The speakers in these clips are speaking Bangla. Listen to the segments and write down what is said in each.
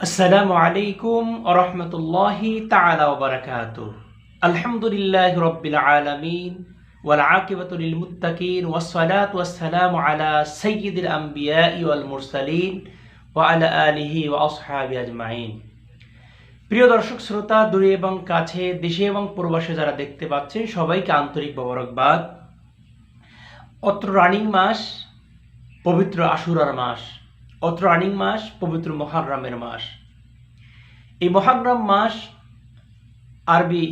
আসসালামু আলাইকুম আরহামতুল্লাহি তাআলা ওয়া বারাকাতুহু। আলহামদুলিল্লাহি রাব্বিল আলামিন সালাতু ওয়াস সালামু আলা সাইয়্যিদিল আমবিয়াই ওয়াল মুরসালিন ওয়া আলা আলিহি আজমাইন। প্রিয় দর্শক, শ্রোতা, দূরে এবং কাছে, দেশে এবং প্রবাসে যারা দেখতে পাচ্ছেন, সবাইকে আন্তরিক মোবারকবাদ। অত্র রানিং মাস, পবিত্র আশুরার মাস। অত্র রানিং মাস, পবিত্র মহারমের মাস। এই মহারম মাস আরবি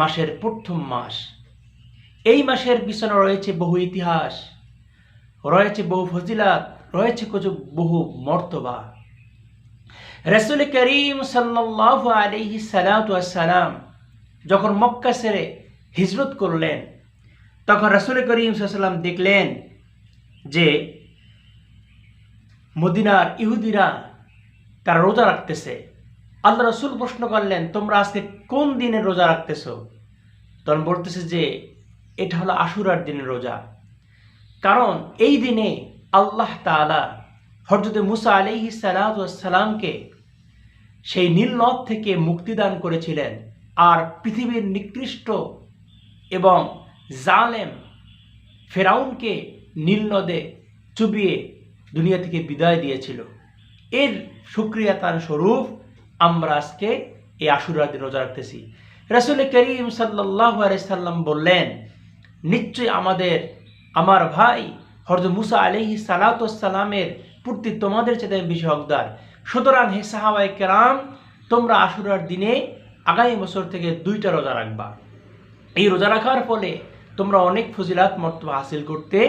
মাসের প্রথম মাস। এই মাসের পিছনে রয়েছে বহু ইতিহাস, রয়েছে বহু ফজিলাত, রয়েছে কিছু বহু মর্তবা। রসুল করিম সাল্লাহ আলহি সালাম যখন মক্কা সেরে হিজরত করলেন, তখন রসুল করিম সাল্লাম দেখলেন যে মদিনার ইহুদিরা তারা রোজা রাখতেছে। আল্লাহ রসুল প্রশ্ন করলেন, তোমরা আজকে কোন দিনে রোজা রাখতেছ? তখন বলতেছে যে, এটা হলো আশুরার দিনের রোজা। কারণ এই দিনে আল্লাহ তালা হরজতে মুসা আলিহি সালামকে সেই নীল নদ থেকে মুক্তিদান করেছিলেন। আর পৃথিবীর নিকৃষ্ট এবং জালেম ফেরাউনকে নীল নদে চুবিয়ে দুনিয়া থেকে বিদায় দিয়েছিল। এর সুক্রিয়াতান স্বরূপ আমরা আজকে এই আশুরার দিন রোজা রাখতেছি। রাসুল করিম সাল্লাম বললেন, নিশ্চয়ই আমাদের, আমার ভাই হরদ মুসা আলহি সালাতামের প্রতি তোমাদের চেতে বেশি হকদার। সুতরাং হে সাহাবাই কেরাম, তোমরা আশুরার দিনে আগামী বছর থেকে দুইটা রোজা রাখবা। এই রোজা রাখার ফলে তোমরা অনেক ফজিলাত মর্তবা হাসিল করতে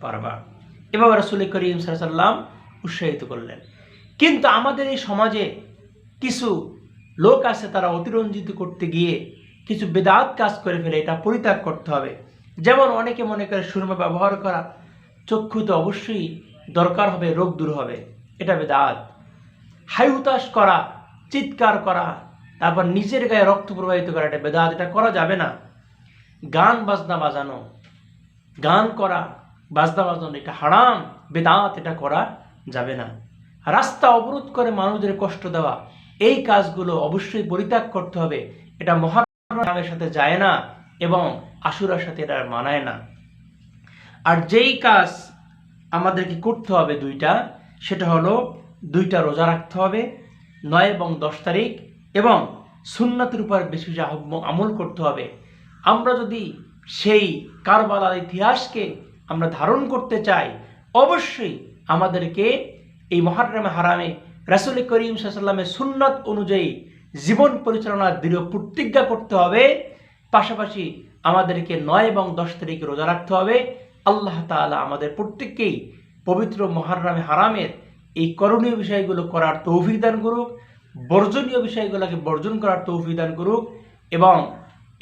পারবা। এভাবে রসুল করিম সাল্লাম উৎসাহিত করলেন। কিন্তু আমাদের এই সমাজে কিছু লোক আছে তারা অতিরঞ্জিত করতে গিয়ে কিছু বেদাত কাজ করে ফেলে, এটা পরিত্যাগ করতে হবে। যেমন অনেকে মনে করে সুরমা ব্যবহার করা চক্ষুতে অবশ্যই দরকার হবে, রোগ দূর হবে, এটা বেদাত। হাই হুতাশ করা, চিৎকার করা, তারপর নিজের গায়ে রক্ত প্রবাহিত করা, এটা বেদাত, এটা করা যাবে না। গান বাজনা বাজানো, গান করা বাজনা বাজানো এটা হারাম, বেদাত এটা করা যাবে না। রাস্তা অবরোধ করে মানুষদের কষ্ট দেওয়া, এই কাজগুলো অবশ্যই পরিত্যাগ করতে হবে। এটা মহারামের সাথে যায় না এবং আশুরার সাথে এটা মানায় না। আর যেই কাজ আমাদেরকে করতে হবে দুইটা, সেটা হলো দুইটা রোজা রাখতে হবে, নয় এবং দশ তারিখ, এবং সুন্নাতের উপর বেশি বেশি আমল করতে হবে। আমরা যদি সেই কারবালার ইতিহাসকে আমরা ধারণ করতে চাই, অবশ্যই আমাদেরকে এই মহারামে হারামে রাসুল করিম সাল্লামের সুন্নত অনুযায়ী জীবন পরিচালনার দৃঢ় প্রতিজ্ঞা করতে হবে। পাশাপাশি আমাদেরকে নয় এবং দশ তারিখে রোজা রাখতে হবে। আল্লাহ তালা আমাদের প্রত্যেককেই পবিত্র মহারামে হারামের এই করণীয় বিষয়গুলো করার তৌফিক দান করুক, বর্জনীয় বিষয়গুলোকে বর্জন করার তৌফিক দান করুক এবং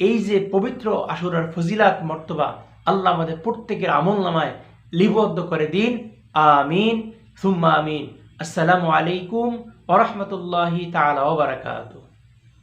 এই যে পবিত্র আসুরার ফজিলাত, মর্তবা আল্লাহ আমাদের প্রত্যেকের আমল নামায় লিবদ্ধ করে দিন। আমিন। সুম্মা আমিন। আসসালামু আলাইকুম ওরহমতুল্লাহি তালা ওবরাকাতু